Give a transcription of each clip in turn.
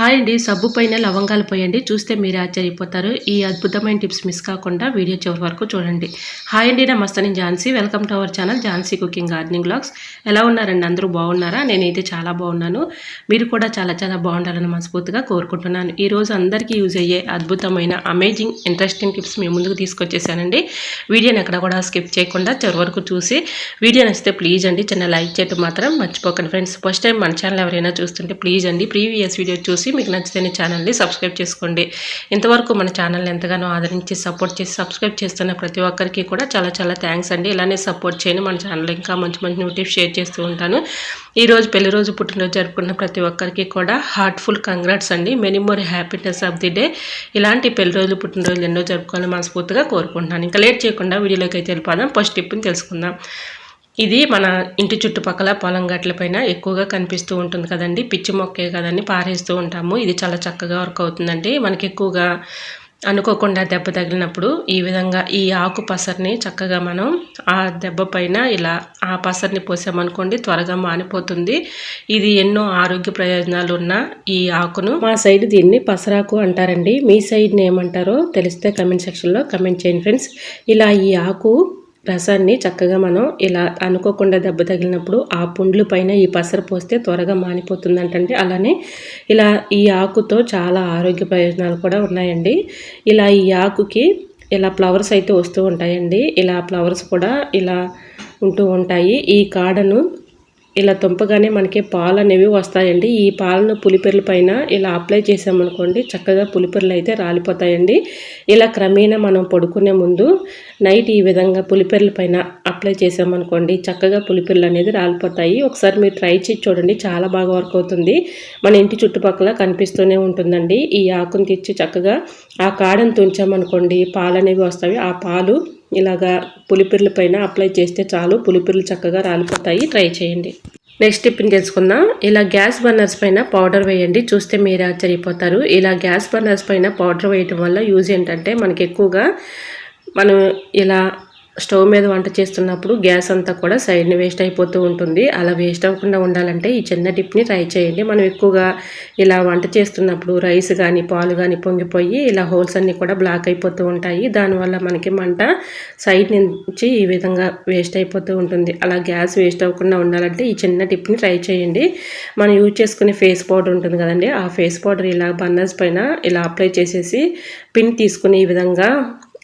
Hi అండి. సబ్బు పైన లవంగాలు పోయండి. చూస్తే మీరు ఆశ్చర్యపోతారు. ఈ అద్భుతమైన టిప్స్ మిస్ కాకుండా వీడియో చివరి వరకు చూడండి. హాయ్ అండి. నమస్తే. నేను Jhansi. Welcome to our channel Jhansi cooking gardening blogs ఎలా ఉన్నారండి? అందరూ బాగున్నారా? నేనైతే చాలా బాగున్నాను. మీరు కూడా చాలా చాలా బాగుండాలని మనస్ఫూర్తిగా కోరుకుంటున్నాను. ఈ రోజు అందరికీ యూజ్ అయ్యే అద్భుతమైన అమేజింగ్ ఇంట్రెస్టింగ్ టిప్స్ మీ ముందుకు తీసుకొచ్చేసానండి. వీడియోని ఎక్కడ కూడా స్కిప్ చేయకుండా చివరి వరకు చూసి వీడియో నచ్చితే ప్లీజ్ అండి. చిన్న లైక్ చేయటం మాత్రం మర్చిపోకండి ఫ్రెండ్స్. ఫస్ట్ టైం మన ఛానల్ ఎవరైనా చూస్తుంటే ప్లీజ్ అండి. ప్రీవియస్ వీడియో చూసి మీకు నచ్చితేనే ఛానల్ని సబ్స్క్రైబ్ చేసుకోండి. ఇంతవరకు మన ఛానల్ని ఎంతగానో ఆదరించి సపోర్ట్ చేసి సబ్స్క్రైబ్ చేస్తున్న ప్రతి ఒక్కరికి కూడా చాలా చాలా థ్యాంక్స్ అండి. ఇలానే సపోర్ట్ చేయండి మన ఛానల్ ఇంకా మంచి మంచి న్యూటిఫ్ షేర్ చేస్తూ ఉంటాను. ఈరోజు పెళ్ళి రోజు పుట్టినరోజు జరుపుకున్న ప్రతి ఒక్కరికి కూడా హార్ట్ఫుల్ కంగ్రాట్స్ అండి. Many more happiness of the day. ఇలాంటి పెళ్ళి రోజులు పుట్టినరోజులు ఎన్నో జరుపుకోవాలని మనస్ఫూర్తిగా కోరుకుంటున్నాను. ఇంకా లేట్ చేయకుండా వీడియోలోకి అయితే వెళ్ళిపోదాం. ఫస్ట్ టిప్ని తెలుసుకుందాం. ఇది మన ఇంటి చుట్టుపక్కల పొలం గట్ల పైన ఎక్కువగా కనిపిస్తూ ఉంటుంది కదండి. పిచ్చి మొక్కే కదండి పారేస్తూ ఉంటాము. ఇది చాలా చక్కగా వర్క్ అవుతుందండి. మనకి ఎక్కువగా అనుకోకుండా దెబ్బ తగిలినప్పుడు ఈ విధంగా ఈ ఆకు పసరిని చక్కగా మనం ఆ దెబ్బ పైన ఇలా ఆ పసరిని పోసామనుకోండి త్వరగా మానిపోతుంది. ఇది ఎన్నో ఆరోగ్య ప్రయోజనాలు ఉన్న ఈ ఆకును. మా సైడ్ దీన్ని పసరాకు అంటారండి. మీ సైడ్ని ఏమంటారో తెలిస్తే కమెంట్ సెక్షన్లో కమెంట్ చేయండి ఫ్రెండ్స్. ఇలా ఈ ఆకు రసాన్ని చక్కగా మనం ఇలా అనుకోకుండా దెబ్బ తగిలినప్పుడు ఆ పుండ్లు పైన ఈ పసరు పోస్తే త్వరగా మానిపోతుందంటండి. అలానే ఇలా ఈ ఆకుతో చాలా ఆరోగ్య ప్రయోజనాలు కూడా ఉన్నాయండి. ఇలా ఈ ఆకుకి ఇలా ఫ్లవర్స్ అయితే వస్తూ ఉంటాయండి. ఇలా ఫ్లవర్స్ కూడా ఇలా ఉంటూ ఉంటాయి. ఈ కాడను ఇలా తుంపగానే మనకి పాలు అనేవి వస్తాయండి. ఈ పాలను పులిపెర్ల పైన ఇలా అప్లై చేసామనుకోండి చక్కగా పులిపెర్లు అయితే రాలిపోతాయండి. ఇలా క్రమేణా మనం పడుకునే ముందు నైట్ ఈ విధంగా పులిపెర్ల పైన అప్లై చేసామనుకోండి చక్కగా పులిపెర్లు అనేది రాలిపోతాయి. ఒకసారి మీరు ట్రై చేసి చూడండి చాలా బాగా వర్క్ అవుతుంది. మన ఇంటి చుట్టుపక్కల కనిపిస్తూనే ఉంటుందండి. ఈ ఆకును తెచ్చి చక్కగా ఆ కాడను తుంచామనుకోండి పాలు అనేవి వస్తాయి. ఆ పాలు ఇలాగా పులిపిర్ల పైన అప్లై చేస్తే చాలు. పులిపిర్లు చక్కగా రాలిపోతాయి. ట్రై చేయండి. నెక్స్ట్ టిప్ని తెలుసుకుందాం ఇలా గ్యాస్ బర్నర్స్ పైన పౌడర్ వేయండి. చూస్తే మీరు ఆశ్చర్యపోతారు. ఇలా గ్యాస్ బర్నర్స్ పైన పౌడర్ వేయటం వల్ల యూజ్ ఏంటంటే మనకి ఎక్కువగా మనం ఇలా స్టవ్ మీద వంట చేస్తున్నప్పుడు గ్యాస్ అంతా కూడా సైడ్ని వేస్ట్ అయిపోతూ ఉంటుంది. అలా వేస్ట్ అవ్వకుండా ఉండాలంటే ఈ చిన్న టిప్ని ట్రై చేయండి. మనం ఎక్కువగా ఇలా వంట చేస్తున్నప్పుడు రైస్ కానీ పాలు కానీ పొంగిపోయి ఇలా హోల్స్ అన్నీ కూడా బ్లాక్ అయిపోతూ ఉంటాయి. దానివల్ల మనకి మంట సైడ్ నుంచి ఈ విధంగా వేస్ట్ అయిపోతూ ఉంటుంది. అలా గ్యాస్ వేస్ట్ అవ్వకుండా ఉండాలంటే ఈ చిన్న టిప్ని ట్రై చేయండి. మనం యూజ్ చేసుకునే ఫేస్ పౌడర్ ఉంటుంది కదండి ఆ ఫేస్ పౌడర్ ఇలా బన్నర్స్ పైన ఇలా అప్లై చేసేసి పిన్ తీసుకుని ఈ విధంగా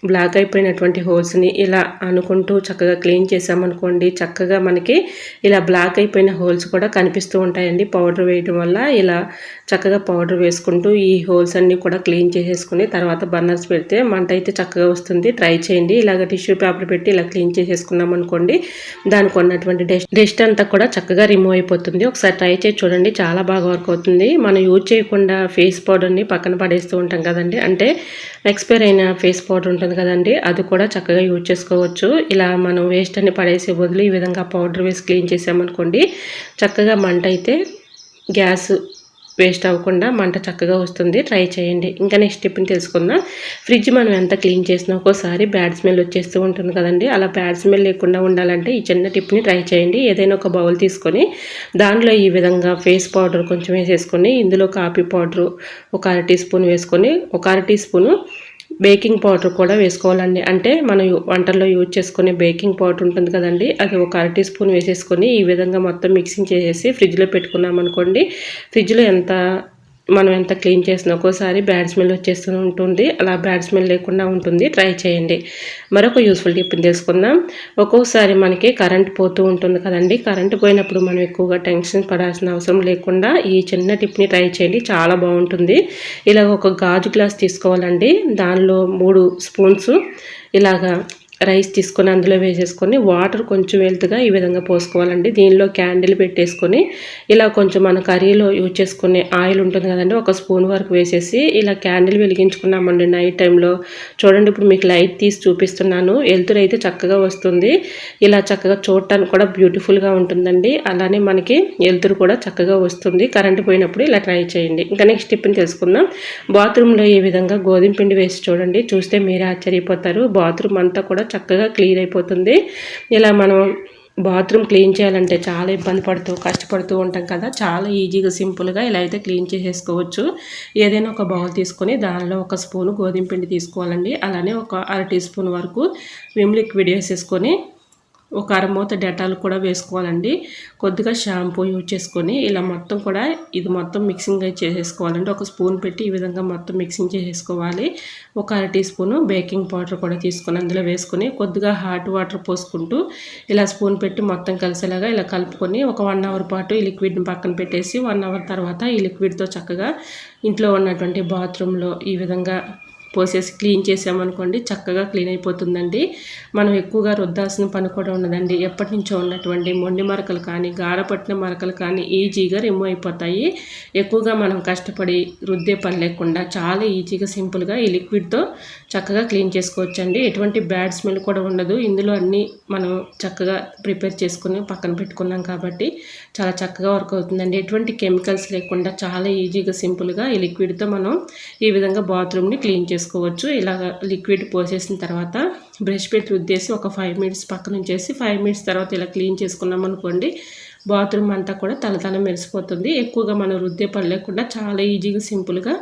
బ్లాక్ అయిపోయినటువంటి హోల్స్ని ఇలా అనుకుంటూ చక్కగా క్లీన్ చేసామనుకోండి చక్కగా మనకి ఇలా బ్లాక్ అయిపోయిన హోల్స్ కూడా కనిపిస్తూ ఉంటాయండి. పౌడర్ వేయడం వల్ల ఇలా చక్కగా పౌడర్ వేసుకుంటూ ఈ హోల్స్ అన్నీ కూడా క్లీన్ చేసేసుకుని తర్వాత బర్నర్స్ పెడితే మంట అయితే చక్కగా వస్తుంది. ట్రై చేయండి. ఇలాగ టిష్యూ పేపర్ పెట్టి ఇలా క్లీన్ చేసేసుకున్నాం అనుకోండి దానికి ఉన్నటువంటి డస్ట్ డస్ట్ అంతా కూడా చక్కగా రిమూవ్ అయిపోతుంది. ఒకసారి ట్రై చేసి చూడండి. చాలా బాగా వర్క్ అవుతుంది. మనం యూజ్ చేయకుండా ఫేస్ పౌడర్ని పక్కన పడేస్తూ ఉంటాం కదండి. అంటే ఎక్స్పైర్ అయిన ఫేస్ పౌడర్ ఉంటుంది కదండి. అది కూడా చక్కగా యూజ్ చేసుకోవచ్చు. ఇలా మనం వేస్ట్ అని పడేసే బదులు ఈ విధంగా పౌడర్ వేసి క్లీన్ చేసామనుకోండి చక్కగా మంట అయితే గ్యాస్ వేస్ట్ అవ్వకుండా మంట చక్కగా వస్తుంది. ట్రై చేయండి. ఇంకా నెక్స్ట్ టిప్ని తెలుసుకుందాం. ఫ్రిడ్జ్ మనం ఎంత క్లీన్ చేసినా ఒక్కోసారి బ్యాడ్ స్మెల్ వచ్చేస్తూ ఉంటుంది కదండి. అలా బ్యాడ్ స్మెల్ లేకుండా ఉండాలంటే ఈ చిన్న టిప్ని ట్రై చేయండి. ఏదైనా ఒక బౌల్ తీసుకొని దానిలో ఈ విధంగా ఫేస్ పౌడర్ కొంచెం వేసేసుకొని ఇందులో కాఫీ పౌడర్ ఒక అర టీ స్పూన్ వేసుకొని ఒక అర టీ స్పూను బేకింగ్ పౌడర్ కూడా వేసుకోవాలండి. అంటే మనం వంటల్లో యూజ్ చేసుకునే బేకింగ్ పౌడర్ ఉంటుంది కదండి. అది ఒక అర టీ స్పూన్ వేసేసుకొని ఈ విధంగా మొత్తం మిక్సింగ్ చేసేసి ఫ్రిడ్జ్లో పెట్టుకున్నాం అనుకోండి ఫ్రిడ్జ్లో ఎంత మనం ఎంత క్లీన్ చేసినా ఒక్కోసారి బ్యాడ్ స్మెల్ వచ్చేస్తూ ఉంటుంది. అలా బ్యాడ్ స్మెల్ లేకుండా ఉంటుంది. ట్రై చేయండి. మరొక యూస్ఫుల్ టిప్ తెలుసుకుందాం. ఒక్కొక్కసారి మనకి కరెంట్ పోతూ ఉంటుంది కదండి. కరెంట్ పోయినప్పుడు మనం ఎక్కువగా టెన్షన్ పడాల్సిన అవసరం లేకుండా ఈ చిన్న టిప్ని ట్రై చేయండి. చాలా బాగుంటుంది. ఇలా ఒక గాజు గ్లాస్ తీసుకోవాలండి. దానిలో మూడు స్పూన్స్ ఇలాగా రైస్ తీసుకొని అందులో వేసేసుకొని వాటర్ కొంచెం వెళ్తుగా ఈ విధంగా పోసుకోవాలండి. దీనిలో క్యాండిల్ పెట్టేసుకొని ఇలా కొంచెం మన కర్రీలో యూజ్ చేసుకునే ఆయిల్ ఉంటుంది కదండి ఒక స్పూన్ వరకు వేసేసి ఇలా క్యాండిల్ వెలిగించుకున్నామండి నైట్ టైంలో. చూడండి ఇప్పుడు మీకు లైట్ తీసి చూపిస్తున్నాను. వెళ్తురు అయితే చక్కగా వస్తుంది. ఇలా చక్కగా చూడటానికి కూడా బ్యూటిఫుల్గా ఉంటుందండి. అలానే మనకి వెళ్తురు కూడా చక్కగా వస్తుంది. కరెంట్ పోయినప్పుడు ఇలా ట్రై చేయండి. ఇంకా నెక్స్ట్ టిప్ని తెలుసుకుందాం. బాత్రూంలో ఈ విధంగా గోధుమ పిండి వేసి చూడండి. చూస్తే మీరే ఆశ్చర్యపోతారు. బాత్రూమ్ అంతా కూడా చక్కగా క్లీన్ అయిపోతుంది. ఇలా మనం బాత్రూమ్ క్లీన్ చేయాలంటే చాలా ఇబ్బంది పడుతూ కష్టపడుతూ ఉంటాం కదా. చాలా ఈజీగా సింపుల్గా ఇలా అయితే క్లీన్ చేసేసుకోవచ్చు. ఏదైనా ఒక బౌల్ తీసుకొని దానిలో ఒక స్పూను గోధుమ పిండి తీసుకోవాలండి. అలానే ఒక అర టీ స్పూన్ వరకు విమ్ లిక్విడ్ వేసేసుకొని ఒక అరమూత డెటాల్ కూడా వేసుకోవాలండి. కొద్దిగా షాంపూ యూజ్ చేసుకొని ఇలా మొత్తం కూడా ఇది మొత్తం మిక్సింగ్ చేసేసుకోవాలండి. ఒక స్పూన్ పెట్టి ఈ విధంగా మొత్తం మిక్సింగ్ చేసేసుకోవాలి. ఒక అర టీ స్పూను బేకింగ్ పౌడర్ కూడా తీసుకొని అందులో వేసుకొని కొద్దిగా హాట్ వాటర్ పోసుకుంటూ ఇలా స్పూన్ పెట్టి మొత్తం కలిసేలాగా ఇలా కలుపుకొని ఒక వన్ అవర్ పాటు ఈ లిక్విడ్ని పక్కన పెట్టేసి వన్ అవర్ తర్వాత ఈ లిక్విడ్తో చక్కగా ఇంట్లో ఉన్నటువంటి బాత్రూంలో ఈ విధంగా పోసేసి క్లీన్ చేసామనుకోండి చక్కగా క్లీన్ అయిపోతుందండి. మనం ఎక్కువగా రుద్దాల్సిన పని కూడా ఉండదండి. ఎప్పటి నుంచో ఉన్నటువంటి మొండి మరకలు కానీ గారపట్టిన మరకలు కానీ ఈజీగా రిమూవ్ అయిపోతాయి. ఎక్కువగా మనం కష్టపడి రుద్దే పని లేకుండా చాలా ఈజీగా సింపుల్గా ఈ లిక్విడ్తో చక్కగా క్లీన్ చేసుకోవచ్చండి. ఎటువంటి బ్యాడ్ స్మెల్ కూడా ఉండదు. ఇందులో అన్నీ మనం చక్కగా ప్రిపేర్ చేసుకుని పక్కన పెట్టుకున్నాం కాబట్టి చాలా చక్కగా వర్క్ అవుతుందండి. ఎటువంటి కెమికల్స్ లేకుండా చాలా ఈజీగా సింపుల్గా ఈ లిక్విడ్తో మనం ఈ విధంగా బాత్రూమ్ని క్లీన్ చేసుకోవచ్చు. ఇలాగ లిక్విడ్ పోసేసిన తర్వాత బ్రష్ పెట్టి రుద్దేసి ఒక ఫైవ్ మినిట్స్ పక్కన ఉంచేసి ఫైవ్ మినిట్స్ తర్వాత ఇలా క్లీన్ చేసుకున్నాం అనుకోండి బాత్రూమ్ అంతా కూడా తలతల మెరిసిపోతుంది. ఎక్కువగా మనం రుద్దే పని లేకుండా చాలా ఈజీగా సింపుల్గా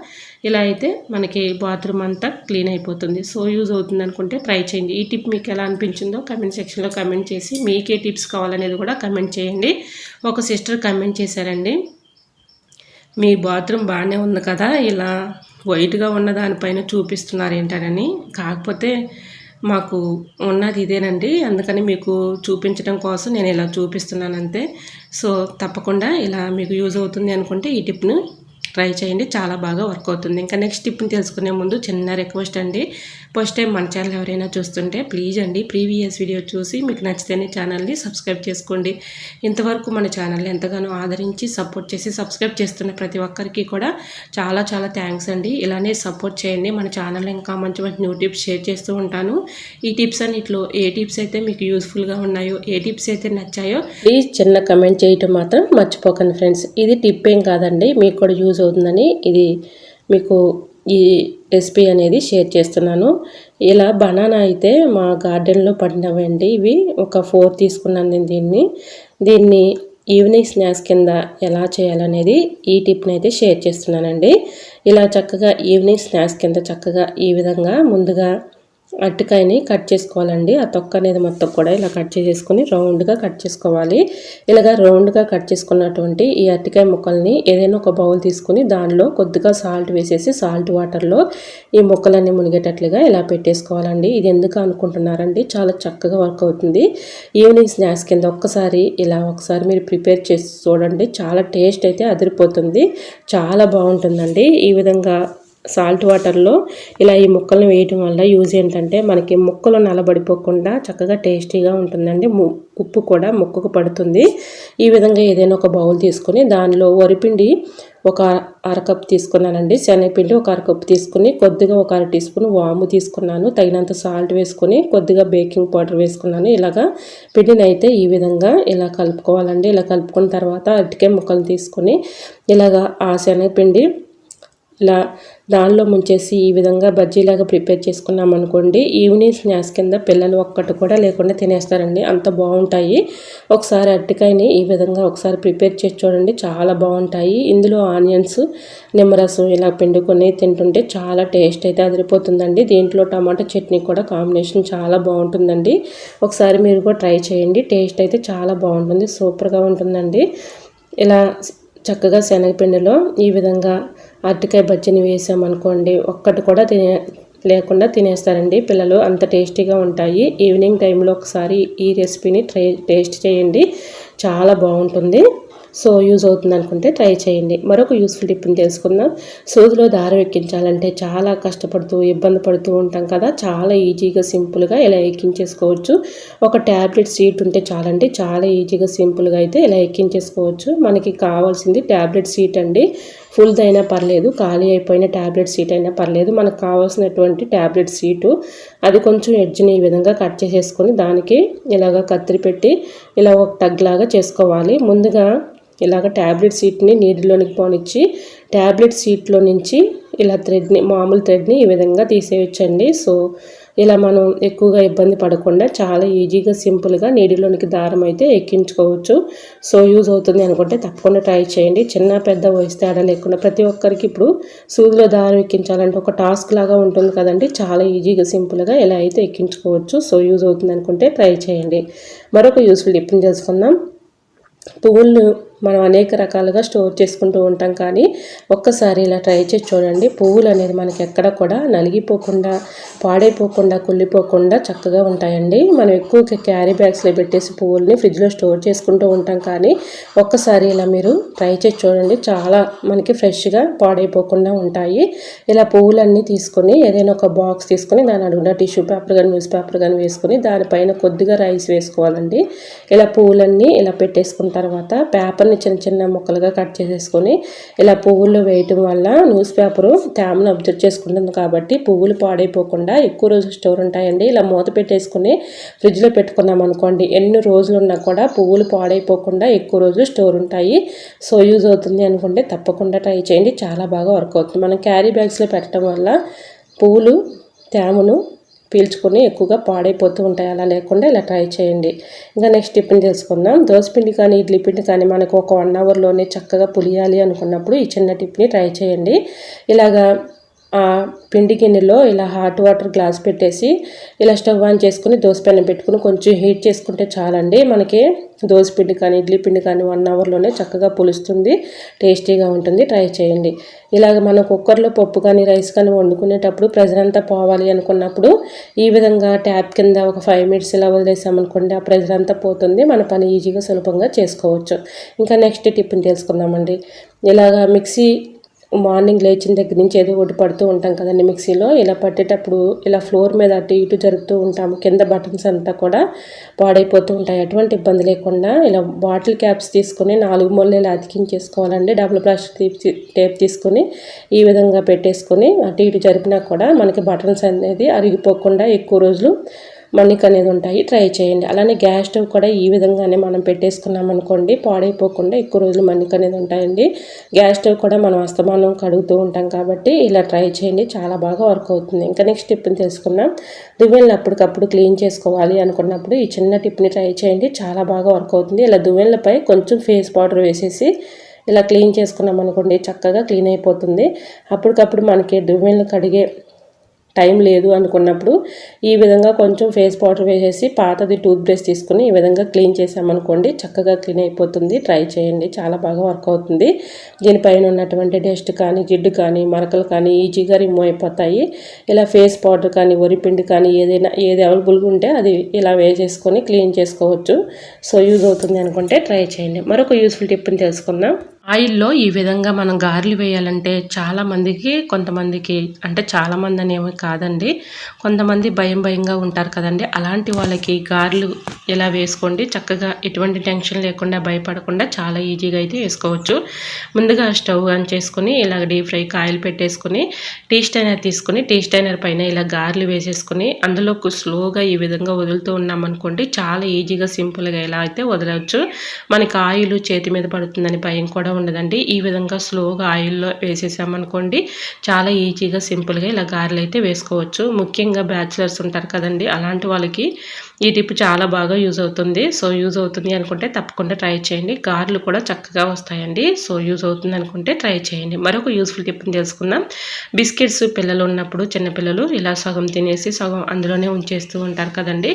ఇలా అయితే మనకి బాత్రూమ్ అంతా క్లీన్ అయిపోతుంది. సో యూజ్ అవుతుంది అనుకుంటే ట్రై చేయండి. ఈ టిప్ మీకు ఎలా అనిపించిందో కమెంట్ సెక్షన్లో కమెంట్ చేసి మీకే టిప్స్ కావాలనేది కూడా కమెంట్ చేయండి. ఒక సిస్టర్ కమెంట్ చేశారండి మీ బాత్రూమ్ బాగానే ఉంది కదా ఇలా వైట్గా ఉన్న దానిపైన చూపిస్తున్నారు ఏంటనని. కాకపోతే మాకు ఉన్నది ఇదేనండి. అందుకని మీకు చూపించడం కోసం నేను ఇలా చూపిస్తున్నాను అంతే సో తప్పకుండా ఇలా మీకు యూజ్ అవుతుంది అనుకుంటే ఈ టిప్ను ట్రై చేయండి. చాలా బాగా వర్క్ అవుతుంది. ఇంకా నెక్స్ట్ టిప్ని తెలుసుకునే ముందు చిన్న రిక్వెస్ట్ అండి. ఫస్ట్ టైం మన ఛానల్ ఎవరైనా చూస్తుంటే ప్లీజ్ అండి ప్రీవియస్ వీడియో చూసి మీకు నచ్చితేనే ఛానల్ని సబ్స్క్రైబ్ చేసుకోండి. ఇంతవరకు మన ఛానల్ని ఎంతగానో ఆదరించి సపోర్ట్ చేసి సబ్స్క్రైబ్ చేస్తున్న ప్రతి ఒక్కరికి కూడా చాలా చాలా థ్యాంక్స్ అండి. ఇలానే సపోర్ట్ చేయండి. మన ఛానల్ ఇంకా మంచి మంచి న్యూ టిప్స్ షేర్ చేస్తూ ఉంటాను. ఈ టిప్స్ అన్నిట్లో ఏ టిప్స్ అయితే మీకు యూస్ఫుల్గా ఉన్నాయో ఏ టిప్స్ అయితే నచ్చాయో ప్లీజ్ చిన్న కమెంట్ చేయటం మాత్రం మర్చిపోకండి ఫ్రెండ్స్. ఇది టిప్ ఏం కాదండి. మీకు కూడా యూజ్ అవుతుందని ఇది మీకు ఈ రెసిపీ అనేది షేర్ చేస్తున్నాను. ఇలా బనానా అయితే మా గార్డెన్లో పడినవండి ఇవి. ఒక ఫోర్ తీసుకున్నాను నేను దీన్ని. దీన్ని ఈవినింగ్ స్నాక్స్ కింద ఎలా చేయాలనేది ఈ టిప్ని అయితే షేర్ చేస్తున్నానండి. ఇలా చక్కగా ఈవినింగ్ స్నాక్స్ కింద చక్కగా ఈ విధంగా ముందుగా అరటికాయని కట్ చేసుకోవాలండి. ఆ తొక్క అనేది మొత్తం కూడా ఇలా కట్ చేసేసుకొని రౌండ్గా కట్ చేసుకోవాలి. ఇలాగా రౌండ్గా కట్ చేసుకున్నటువంటి ఈ అరటికాయ ముక్కల్ని ఏదైనా ఒక బౌల్ తీసుకుని దానిలో కొద్దిగా సాల్ట్ వేసేసి సాల్ట్ వాటర్లో ఈ ముక్కలన్నీ మునిగేటట్లుగా ఇలా పెట్టేసుకోవాలండి. ఇది ఎందుకు అనుకుంటున్నారండి చాలా చక్కగా వర్క్ అవుతుంది. ఈవినింగ్ స్నాక్స్ కింద ఒక్కసారి ఇలా ఒకసారి మీరు ప్రిపేర్ చేసి చూడండి. చాలా టేస్ట్ అయితే అదిరిపోతుంది. చాలా బాగుంటుందండి. ఈ విధంగా సాల్ట్ వాటర్లో ఇలా ఈ ముక్కలను వేయటం వల్ల యూజ్ ఏంటంటే మనకి ముక్కలు నలబడిపోకుండా చక్కగా టేస్టీగా ఉంటుందండి. ఉప్పు కూడా ముక్కకు పడుతుంది. ఈ విధంగా ఏదైనా ఒక బౌల్ తీసుకొని దానిలో వరిపిండి ఒక అరకప్పు తీసుకున్నానండి. శనగపిండి ఒక అరకప్పు తీసుకుని కొద్దిగా ఒక అర టీ స్పూన్ వాము తీసుకున్నాను. తగినంత సాల్ట్ వేసుకొని కొద్దిగా బేకింగ్ పౌడర్ వేసుకున్నాను. ఇలాగా పిండిని అయితే ఈ విధంగా ఇలా కలుపుకోవాలండి. ఇలా కలుపుకున్న తర్వాత అరటికాయ ముక్కలు తీసుకొని ఇలాగా ఆ శనగపిండి ఇలా దానిలో ముంచేసి ఈ విధంగా బజ్జీలాగా ప్రిపేర్ చేసుకున్నాం అనుకోండి ఈవినింగ్ స్నాక్స్ కింద పిల్లలు ఒక్కటి కూడా లేకుండా తినేస్తారండి. అంత బాగుంటాయి. ఒకసారి అరటికాయని ఈ విధంగా ఒకసారి ప్రిపేర్ చేసి చూడండి. చాలా బాగుంటాయి. ఇందులో ఆనియన్స్ నిమ్మరసం ఇలా పిండుకొని తింటుంటే చాలా టేస్ట్ అయితే అదిరిపోతుందండి. దీంట్లో టమాటా చట్నీ కూడా కాంబినేషన్ చాలా బాగుంటుందండి. ఒకసారి మీరు కూడా ట్రై చేయండి. టేస్ట్ అయితే చాలా బాగుంటుంది. సూపర్గా ఉంటుందండి. ఇలా చక్కగా శనగపిండిలో ఈ విధంగా అరటికాయ బజ్జీని వేసామనుకోండి ఒక్కటి కూడా తినే లేకుండా తినేస్తారండి. పిల్లలు అంత టేస్టీగా ఉంటాయి. ఈవినింగ్ టైంలో ఒకసారి ఈ రెసిపీని ట్రై టేస్ట్ చేయండి. చాలా బాగుంటుంది. సో యూజ్ అవుతుంది అనుకుంటే ట్రై చేయండి. మరొక యూస్ఫుల్ టిప్ని తెలుసుకుందాం. సూదిలో దారం ఎక్కించాలంటే చాలా కష్టపడుతూ ఇబ్బంది పడుతూ ఉంటాం కదా. చాలా ఈజీగా సింపుల్గా ఇలా ఎక్కించేసుకోవచ్చు. ఒక ట్యాబ్లెట్ సీట్ ఉంటే చాలండి. చాలా ఈజీగా సింపుల్గా అయితే ఇలా ఎక్కించేసుకోవచ్చు. మనకి కావాల్సింది ట్యాబ్లెట్ సీట్ అండి. ఫుల్ది అయినా పర్లేదు ఖాళీ అయిపోయిన ట్యాబ్లెట్ సీట్ అయినా పర్లేదు. మనకు కావాల్సినటువంటి ట్యాబ్లెట్ సీటు అది కొంచెం ఎడ్జ్ని ఈ విధంగా కట్ చేసేసుకొని దానికి ఇలాగ కత్తిరి పెట్టి ఇలా ఒక టగ్ లాగా చేసుకోవాలి. ముందుగా ఇలాగ ట్యాబ్లెట్ సీట్ని నీటిలోనికి పోనిచ్చి ట్యాబ్లెట్ సీట్లో నుంచి ఇలా థ్రెడ్ని మామూలు థ్రెడ్ని ఈ విధంగా తీసేయచ్చండి. సో ఇలా మనం ఎక్కువగా ఇబ్బంది పడకుండా చాలా ఈజీగా సింపుల్గా నీడిలోనికి దారం అయితే ఎక్కించుకోవచ్చు. సో యూజ్ అవుతుంది అనుకుంటే తప్పకుండా ట్రై చేయండి. చిన్న పెద్ద వయసు తేడా లేకుండా ప్రతి ఒక్కరికి ఇప్పుడు సూదిలో దారం ఎక్కించాలంటే ఒక టాస్క్ లాగా ఉంటుంది కదండి. చాలా ఈజీగా సింపుల్గా ఎలా అయితే ఎక్కించుకోవచ్చు. సో యూజ్ అవుతుంది అనుకుంటే ట్రై చేయండి. మరొక యూస్ఫుల్ టిప్ని చేసుకుందాం పువ్వులను మనం అనేక రకాలుగా స్టోర్ చేసుకుంటూ ఉంటాం. కానీ ఒక్కసారి ఇలా ట్రై చేసి చూడండి. పువ్వులు అనేది మనకి ఎక్కడ కూడా నలిగిపోకుండా పాడైపోకుండా కుళ్ళిపోకుండా చక్కగా ఉంటాయండి. మనం ఎక్కువ క్యారీ బ్యాగ్స్లో పెట్టేసి పువ్వుల్ని ఫ్రిడ్జ్లో స్టోర్ చేసుకుంటూ ఉంటాం. కానీ ఒక్కసారి ఇలా మీరు ట్రై చేసి చూడండి. చాలా మనకి ఫ్రెష్గా పాడైపోకుండా ఉంటాయి. ఇలా పువ్వులన్నీ తీసుకొని ఏదైనా ఒక బాక్స్ తీసుకొని దాని అడుగున టిష్యూ పేపర్ కానీ న్యూస్ పేపర్ కానీ వేసుకొని దానిపైన కొద్దిగా రైస్ వేసుకోవాలండి. ఇలా పువ్వులన్నీ ఇలా పెట్టేసుకున్న తర్వాత పేపర్ పువ్వుల్ని చిన్న చిన్న ముక్కలుగా కట్ చేసేసుకొని ఇలా పువ్వుల్లో వేయటం వల్ల న్యూస్ పేపరు తేమను అబ్జర్వ్ చేసుకుంటుంది కాబట్టి పువ్వులు పాడైపోకుండా ఎక్కువ రోజులు స్టోర్ ఉంటాయండి. ఇలా మూత పెట్టేసుకుని ఫ్రిడ్జ్లో పెట్టుకున్నాం అనుకోండి ఎన్ని రోజులు ఉన్నా కూడా పువ్వులు పాడైపోకుండా ఎక్కువ రోజులు స్టోర్ ఉంటాయి. సో యూజ్ అవుతుంది అనుకుంటే తప్పకుండా ట్రై చేయండి. చాలా బాగా వర్క్ అవుతుంది. మనం క్యారీ బ్యాగ్స్లో పెట్టడం వల్ల పువ్వులు తేమను పీల్చుకొని ఎక్కువగా పాడైపోతూ ఉంటాయి. అలా లేకుండా ఇలా ట్రై చేయండి. ఇంకా నెక్స్ట్ టిఫిన్ తెలుసుకుందాం. పిండి కానీ ఇడ్లీ పిండి కానీ మనకు ఒక వన్ అవర్లోనే చక్కగా పులియాలి అనుకున్నప్పుడు ఈ చిన్న టిప్ని ట్రై చేయండి. ఇలాగా పిండి గిన్నెలో ఇలా హాట్ వాటర్ గ్లాస్ పెట్టేసి ఇలా స్టవ్ ఆన్ చేసుకుని దోసపెన్నం పెట్టుకుని కొంచెం హీట్ చేసుకుంటే చాలండి. మనకి పిండి కానీ ఇడ్లీ పిండి కానీ వన్ అవర్లోనే చక్కగా పులుస్తుంది టేస్టీగా ఉంటుంది. ట్రై చేయండి. ఇలాగ మనం కుక్కర్లో పప్పు కానీ రైస్ కానీ వండుకునేటప్పుడు ప్రెజర్ అంతా పోవాలి అనుకున్నప్పుడు ఈ విధంగా ట్యాప్ కింద ఒక ఫైవ్ మినిట్స్ ఇలా వదిలేసామనుకోండి ఆ ప్రెజర్ అంతా పోతుంది. మన పని ఈజీగా సులభంగా చేసుకోవచ్చు. ఇంకా నెక్స్ట్ టిప్ని తెలుసుకుందామండి. ఇలాగా మిక్సీ మార్నింగ్ లేచిన దగ్గర నుంచి ఏదో ఒకటి పడుతూ ఉంటాం కదండి మిక్సీలో. ఇలా పట్టేటప్పుడు ఇలా ఫ్లోర్ మీద అటు ఇటు జరుపుతూ ఉంటాము. కింద బటన్స్ అంతా కూడా పాడైపోతూ ఉంటాయి. ఎటువంటి ఇబ్బంది లేకుండా ఇలా బాటిల్ క్యాప్స్ తీసుకొని నాలుగు మూలలు ఇలా అతికించేసుకోవాలండి. డబుల్ ప్లాస్టిక్ టేప్ తీసుకొని ఈ విధంగా పెట్టేసుకొని అటు ఇటు జరిపినా కూడా మనకి బటన్స్ అనేది అరిగిపోకుండా ఎక్కువ రోజులు మన్నిక అనేది ఉంటాయి ట్రై చేయండి. అలానే గ్యాస్ స్టవ్ కూడా ఈ విధంగానే మనం పెట్టేసుకున్నాం అనుకోండి పాడైపోకుండా ఎక్కువ రోజులు మన్నిక అనేది ఉంటాయండి గ్యాస్ స్టవ్ కూడా మనం అస్తమానం కడుగుతూ ఉంటాం కాబట్టి ఇలా ట్రై చేయండి. చాలా బాగా వర్క్ అవుతుంది. ఇంకా నెక్స్ట్ టిప్ని తెలుసుకున్నాం దువ్వెలను అప్పటికప్పుడు క్లీన్ చేసుకోవాలి అనుకున్నప్పుడు ఈ చిన్న టిప్ని ట్రై చేయండి. చాలా బాగా వర్క్ అవుతుంది. ఇలా దువ్వెనలపై కొంచెం ఫేస్ పౌడర్ వేసేసి ఇలా క్లీన్ చేసుకున్నాం అనుకోండి చక్కగా క్లీన్ అయిపోతుంది. అప్పటికప్పుడు మనకి దువ్వెలను కడిగే టైం లేదు అనుకున్నప్పుడు ఈ విధంగా కొంచెం ఫేస్ పౌడర్ వేసేసి పాతది టూత్ బ్రష్ తీసుకుని ఈ విధంగా క్లీన్ చేసామనుకోండి చక్కగా క్లీన్ అయిపోతుంది. ట్రై చేయండి. చాలా బాగా వర్క్ అవుతుంది. దీనిపైన ఉన్నటువంటి డస్ట్ కానీ జిడ్డు కానీ మరకలు కానీ ఈజీగా రిమూవ్ అయిపోతాయి. ఇలా ఫేస్ పౌడర్ కానీ వరిపిండి కానీ ఏదైనా ఏది అవైలబుల్గా ఉంటే అది ఇలా వేసేసుకొని క్లీన్ చేసుకోవచ్చు. సో యూజ్ అవుతుంది అనుకుంటే ట్రై చేయండి. మరొక యూస్ఫుల్ టిప్ని తెలుసుకుందాం. ఆయిల్లో ఈ విధంగా మనం గారెలు వేయాలంటే చాలామందికి కొంతమందికి అంటే చాలామంది అనేవి కాదండి. కొంతమంది భయం భయంగా ఉంటారు కదండి. అలాంటి వాళ్ళకి గారెలు ఇలా వేసుకోండి? చక్కగా ఎటువంటి టెన్షన్ లేకుండా భయపడకుండా చాలా ఈజీగా అయితే వేసుకోవచ్చు. ముందుగా స్టవ్ ఆన్ చేసుకొని ఇలా డీప్ ఫ్రై కాయలు పెట్టేసుకొని టీ స్టైనర్ తీసుకొని టీ స్టైనర్ పైన ఇలా గారెలు వేసేసుకొని అందులో స్లోగా ఈ విధంగా వదులుతూ ఉన్నామనుకోండి చాలా ఈజీగా సింపుల్గా ఎలా అయితే వదలవచ్చు. మనకి ఆయిల్ చేతి మీద పడుతుందని భయం కూడా ఉండదండి. ఈ విధంగా స్లోగా ఆయిల్లో వేసేసామనుకోండి చాలా ఈజీగా సింపుల్గా ఇలా గారెలు అయితే వేసుకోవచ్చు. ముఖ్యంగా బ్యాచిలర్స్ ఉంటారు కదండి అలాంటి వాళ్ళకి ఈ టిప్ చాలా బాగా యూజ్ అవుతుంది. సో యూజ్ అవుతుంది అనుకుంటే తప్పకుండా ట్రై చేయండి. గార్లు కూడా చక్కగా వస్తాయండి. సో యూజ్ అవుతుంది అనుకుంటే ట్రై చేయండి. మరొక యూస్ఫుల్ టిప్ని తెలుసుకుందాం. బిస్కెట్స్ పిల్లలు ఉన్నప్పుడు చిన్నపిల్లలు ఇలా సగం తినేసి సగం అందులోనే ఉంచేస్తూ ఉంటారు కదండి.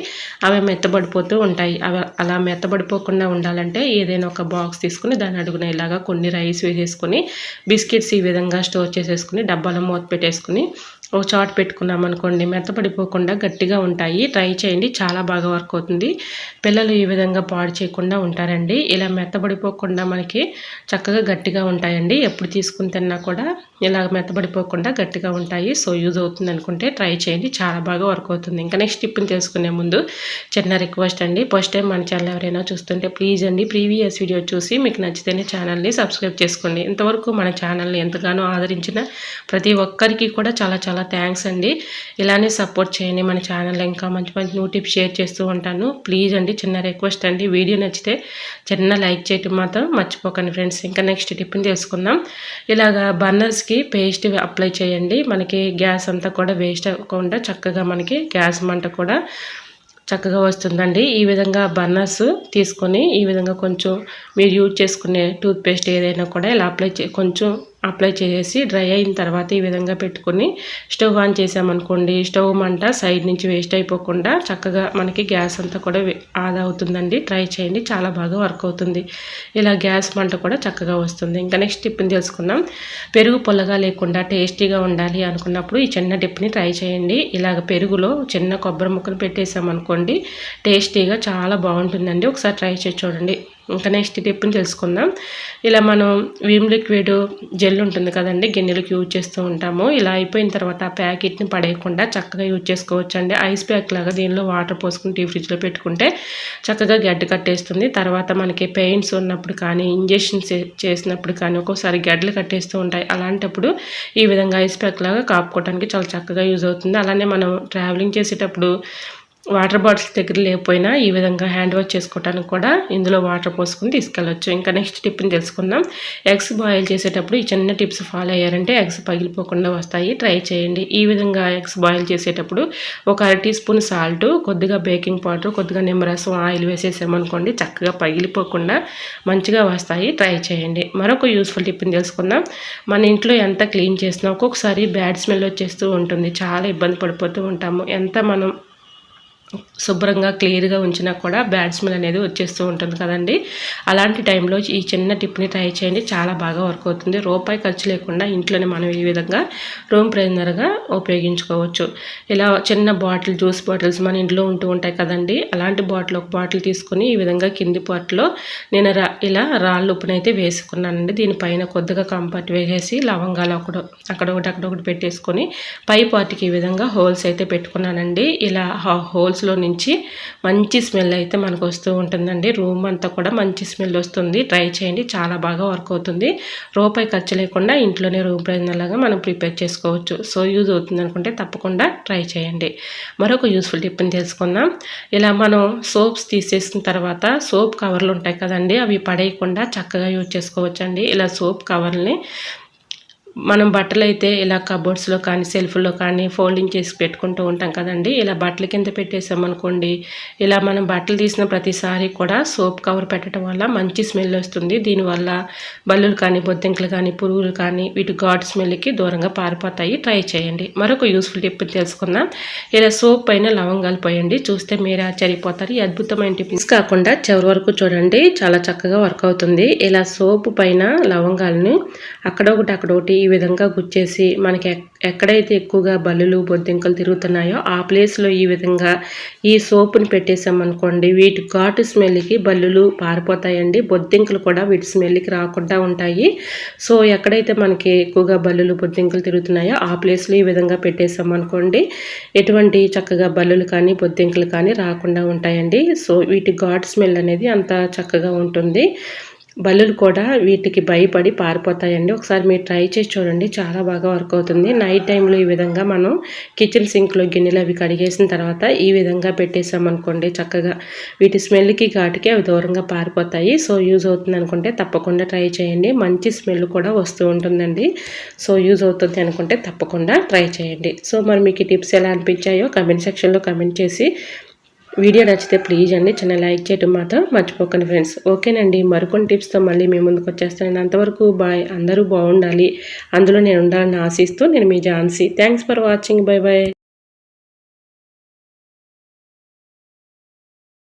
అవి మెత్తబడిపోతూ ఉంటాయి. అవి అలా మెత్తబడిపోకుండా ఉండాలంటే ఏదైనా ఒక బాక్స్ తీసుకుని దాని అడుగున ఇలాగా కొన్ని రైస్ వేసేసుకొని బిస్కెట్స్ ఈ విధంగా స్టోర్ చేసేసుకుని డబ్బాలో మూత పెట్టేసుకుని ఒక చాట్ పెట్టుకున్నాం అనుకోండి మెత్తపడిపోకుండా గట్టిగా ఉంటాయి. ట్రై చేయండి చాలా బాగా వర్క్ అవుతుంది. పిల్లలు ఈ విధంగా పాడు చేయకుండా ఉంటారండి. ఇలా మెత్తబడిపోకుండా మనకి చక్కగా గట్టిగా ఉంటాయండి. ఎప్పుడు తీసుకుని తిన్నా కూడా ఇలా మెత్తబడిపోకుండా గట్టిగా ఉంటాయి. సో యూజ్ అవుతుంది అనుకుంటే ట్రై చేయండి చాలా బాగా వర్క్ అవుతుంది. ఇంకా నెక్స్ట్ టిప్ని తెలుసుకునే ముందు చిన్న రిక్వెస్ట్ అండి. ఫస్ట్ టైం మన ఛానల్ ఎవరైనా చూస్తుంటే ప్లీజ్ అండి ప్రీవియస్ వీడియో చూసి మీకు నచ్చితేనే ఛానల్ని సబ్స్క్రైబ్ చేసుకోండి. ఇంతవరకు మన ఛానల్ని ఎంతగానో ఆదరించిన ప్రతి ఒక్కరికి కూడా చాలా చాలా చాలా థ్యాంక్స్ అండి. ఇలానే సపోర్ట్ చేయండి మన ఛానల్ ఇంకా మంచి మంచి న్యూ టిప్స్ షేర్ చేస్తూ ఉంటాను. ప్లీజ్ అండి చిన్న రిక్వెస్ట్ అండి. వీడియో నచ్చితే చిన్న లైక్ చేయటం మాత్రం మర్చిపోకండి ఫ్రెండ్స్ ఇంకా నెక్స్ట్ టిప్ని తెలుసుకుందాం. ఇలాగా బర్నర్స్కి పేస్ట్ అప్లై చేయండి. మనకి గ్యాస్ అంతా కూడా వేస్ట్ అవ్వకుండా చక్కగా మనకి గ్యాస్ మంట కూడా చక్కగా వస్తుందండి. ఈ విధంగా బర్నర్స్ తీసుకొని ఈ విధంగా కొంచెం మీరు యూజ్ చేసుకునే టూత్పేస్ట్ ఏదైనా కూడా ఇలా అప్లై చే కొంచెం అప్లై చేసేసి డ్రై అయిన తర్వాత ఈ విధంగా పెట్టుకొని స్టవ్ ఆన్ చేసామనుకోండి స్టవ్ మంట సైడ్ నుంచి వేస్ట్ అయిపోకుండా చక్కగా మనకి గ్యాస్ అంతా కూడా ఆదా అవుతుందండి. ట్రై చేయండి చాలా బాగా వర్క్ అవుతుంది. ఇలా గ్యాస్ మంట కూడా చక్కగా వస్తుంది. ఇంకా నెక్స్ట్ టిప్ని తెలుసుకుందాం. పెరుగు పొల్లగా లేకుండా టేస్టీగా ఉండాలి అనుకున్నప్పుడు ఈ చిన్న టిప్ని ట్రై చేయండి. ఇలాగ పెరుగులో చిన్న కొబ్బరి ముక్కలు పెట్టేసామనుకోండి టేస్టీగా చాలా బాగుంటుందండి. ఒకసారి ట్రై చేసి చూడండి. ఇంకా నెక్స్ట్ టిప్ని తెలుసుకుందాం. ఇలా మనం విమ్ లిక్విడ్ జెల్ ఉంటుంది కదండి గిన్నెలకు యూజ్ చేస్తూ ఉంటాము. ఇలా అయిపోయిన తర్వాత ఆ ప్యాకెట్ని పడేయకుండా చక్కగా యూజ్ చేసుకోవచ్చండి. ఐస్ ప్యాక్ లాగా దీనిలో వాటర్ పోసుకుని టీ ఫ్రిడ్జ్లో పెట్టుకుంటే చక్కగా గడ్డ కట్టేస్తుంది. తర్వాత మనకి పెయిన్స్ ఉన్నప్పుడు కానీ ఇంజెక్షన్స్ చేసినప్పుడు కానీ ఒక్కోసారి గడ్డలు కట్టేస్తూ ఉంటాయి. అలాంటప్పుడు ఈ విధంగా ఐస్ ప్యాక్ లాగా కాపుకోవడానికి చాలా చక్కగా యూజ్ అవుతుంది. అలానే మనం ట్రావెలింగ్ చేసేటప్పుడు వాటర్ బాటిల్స్ దగ్గర లేకపోయినా ఈ విధంగా హ్యాండ్ వాష్ చేసుకోవడానికి కూడా ఇందులో వాటర్ పోసుకుని తీసుకెళ్ళచ్చు. ఇంకా నెక్స్ట్ టిప్ని తెలుసుకుందాం. ఎగ్స్ బాయిల్ చేసేటప్పుడు ఈ చిన్న టిప్స్ ఫాలో అయ్యారంటే ఎగ్స్ పగిలిపోకుండా వస్తాయి. ట్రై చేయండి. ఈ విధంగా ఎగ్స్ బాయిల్ చేసేటప్పుడు ఒక అర టీ స్పూన్ సాల్ట్ కొద్దిగా బేకింగ్ పౌడర్ కొద్దిగా నిమ్మరసం ఆయిల్ వేసేసామనుకోండి చక్కగా పగిలిపోకుండా మంచిగా వస్తాయి. ట్రై చేయండి. మరొక యూస్ఫుల్ టిప్ని తెలుసుకుందాం. మన ఇంట్లో ఎంత క్లీన్ చేసినా ఒక్కొక్కసారి బ్యాడ్ స్మెల్ వచ్చేస్తూ ఉంటుంది. చాలా ఇబ్బంది పడిపోతూ ఉంటాము. ఎంత మనం శుభ్రంగా క్లియర్గా ఉంచినా కూడా బ్యాడ్ స్మెల్ అనేది వచ్చేస్తూ ఉంటుంది కదండి. అలాంటి టైంలో ఈ చిన్న టిప్ని ట్రై చేయండి. చాలా బాగా వర్క్ అవుతుంది. రూపాయి ఖర్చు లేకుండా ఇంట్లోనే మనం ఈ విధంగా రూమ్ ప్రైజనర్గా ఉపయోగించుకోవచ్చు. ఇలా చిన్న బాటిల్ జ్యూస్ బాటిల్స్ మన ఇంట్లో ఉంటూ ఉంటాయి కదండి. అలాంటి బాటిల్ ఒక బాటిల్ తీసుకొని ఈ విధంగా కింది పాట్లో నేను రా ఇలా రాళ్ళు ఉప్పునైతే వేసుకున్నానండి. దీనిపైన కొద్దిగా కంపర్ట్ వేసేసి లవంగాలు ఒకటి అక్కడ ఒకటి అక్కడ ఒకటి పెట్టేసుకొని పై పార్టీకి ఈ విధంగా హోల్స్ అయితే పెట్టుకున్నానండి. ఇలా హోల్స్ హోల్స్లో నుంచి మంచి స్మెల్ అయితే మనకు వస్తూ ఉంటుందండి. రూమ్ అంతా కూడా మంచి స్మెల్ వస్తుంది. ట్రై చేయండి. చాలా బాగా వర్క్ అవుతుంది. రూపాయి ఖర్చు లేకుండా ఇంట్లోనే రూమ్ ప్రయోజనాలుగా మనం ప్రిపేర్ చేసుకోవచ్చు. సో యూజ్ అవుతుంది అనుకుంటే తప్పకుండా ట్రై చేయండి. మరొక యూస్ఫుల్ టిప్ని తెలుసుకుందాం. ఇలా మనం సోప్స్ తీసేసిన తర్వాత సోప్ కవర్లు ఉంటాయి కదండి అవి పడేయకుండా చక్కగా యూజ్ చేసుకోవచ్చండి. ఇలా సోప్ కవర్ని మనం బట్టలు అయితే ఇలా కబోర్డ్స్లో కానీ సెల్ఫ్లో కానీ ఫోల్డింగ్ చేసి పెట్టుకుంటూ ఉంటాం కదండి. ఇలా బట్టల కింద పెట్టేసామనుకోండి ఇలా మనం బట్టలు తీసిన ప్రతిసారి కూడా సోప్ కవర్ పెట్టడం వల్ల మంచి స్మెల్ వస్తుంది. దీనివల్ల బల్లులు కానీ బొద్దింకలు కానీ పురుగులు కానీ వీటి ఘాట్ స్మెల్కి దూరంగా పారిపోతాయి. ట్రై చేయండి. మరొక యూస్ఫుల్ టిప్ తెలుసుకుందాం. ఇలా సోప్ పైన లవంగాలు పోయండి. చూస్తే మీరు ఆశ్చర్యపోతారు. ఈ అద్భుతమైన టిప్స్ కాకుండా చివరి వరకు చూడండి. చాలా చక్కగా వర్క్ అవుతుంది. ఇలా సోప్ పైన లవంగాలను అక్కడొకటి అక్కడొకటి విధంగా గుచ్చేసి మనకి ఎక్కడైతే ఎక్కువగా బల్లులు బొద్దింకలు తిరుగుతున్నాయో ఆ ప్లేస్లో ఈ విధంగా ఈ సోపుని పెట్టేసామనుకోండి వీటి ఘాటు స్మెల్కి బల్లులు పారిపోతాయండి. బొద్దింకలు కూడా వీటి స్మెల్కి రాకుండా ఉంటాయి. సో ఎక్కడైతే మనకి ఎక్కువగా బల్లులు బొద్దింకలు తిరుగుతున్నాయో ఆ ప్లేస్లో ఈ విధంగా పెట్టేసామనుకోండి ఎటువంటి చక్కగా బల్లులు కానీ బొద్దింకలు కానీ రాకుండా ఉంటాయండి. సో వీటి ఘాట్ స్మెల్ అనేది అంత చక్కగా ఉంటుంది. బల్లులు కూడా వీటికి భయపడి పారిపోతాయండి. ఒకసారి మీరు ట్రై చేసి చూడండి చాలా బాగా వర్క్ అవుతుంది. నైట్ టైంలో ఈ విధంగా మనం కిచెన్ సింక్లో గిన్నెలు అవి కడిగేసిన తర్వాత ఈ విధంగా పెట్టేసామనుకోండి చక్కగా వీటి స్మెల్కి ఘాటుకి అవి దూరంగా పారిపోతాయి. సో యూజ్ అవుతుంది అనుకుంటే తప్పకుండా ట్రై చేయండి. మంచి స్మెల్ కూడా వస్తూ ఉంటుందండి. సో యూజ్ అవుతుంది అనుకుంటే తప్పకుండా ట్రై చేయండి. సో మరి మీకు ఈ టిప్స్ ఎలా అనిపించాయో కమెంట్ సెక్షన్లో కమెంట్ చేసి వీడియో నచ్చితే ప్లీజ్ అండి చిన్న లైక్ చేయటం మాత్రం మర్చిపోకండి ఫ్రెండ్స్. ఓకేనండి మరికొన్ని టిప్స్తో మళ్ళీ మీ ముందుకు వచ్చేస్తానండి. అంతవరకు బాయ్ అందరూ బాగుండాలి. అందులో నేను ఉండాలని ఆశిస్తూ నేను మీ Jhansi. Thanks for watching. Bye bye